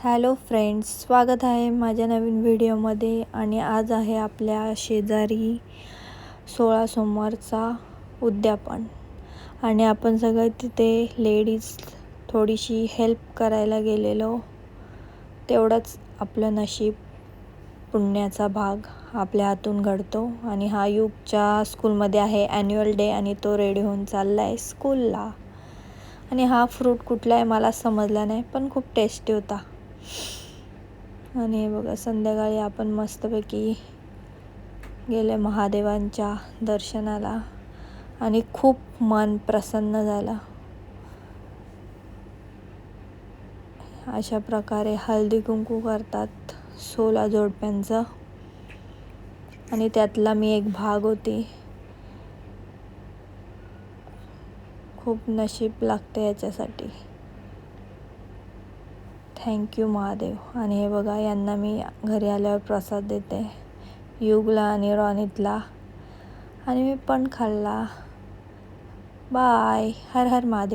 Hello friends स्वागत आहे माझ्या नवीन व्हिडिओमध्ये आणि आज आहे आपल्या शेजारी सोळा सोमवारचा उद्यापन. आणि आपण सगळं तिथे लेडीज थोडीशी हेल्प करायला गेलेलो. तेवढंच आपलं नशीब पुण्याचा भाग आपल्या हातून घडतो. आणि हा युगच्या स्कूलमध्ये आहे ॲन्युअल डे आणि तो रेडी होऊन चालला आहे स्कूलला आणि हा फ्रूट कुठला आहे मला समजला नाही पण खूप टेस्टी होता. आणि बघा संध्याकाळी आपण मस्तपैकी गेले महादेवांच्या दर्शनाला आणि खूप मन प्रसन्न झालं. अशा प्रकारे हळदी कुंकू करतात सोला जोडप्यांचं. आणि त्यातला मी एक भाग होती. खूप नशीब लागते याच्यासाठी. Thank you Mahadev. आणि हे बघा यांना मी घरी आल्यावर प्रसाद देते. युगला आणि रॉनितला. आणि मी पण खाल्ला. बाय. हर हर महादेव.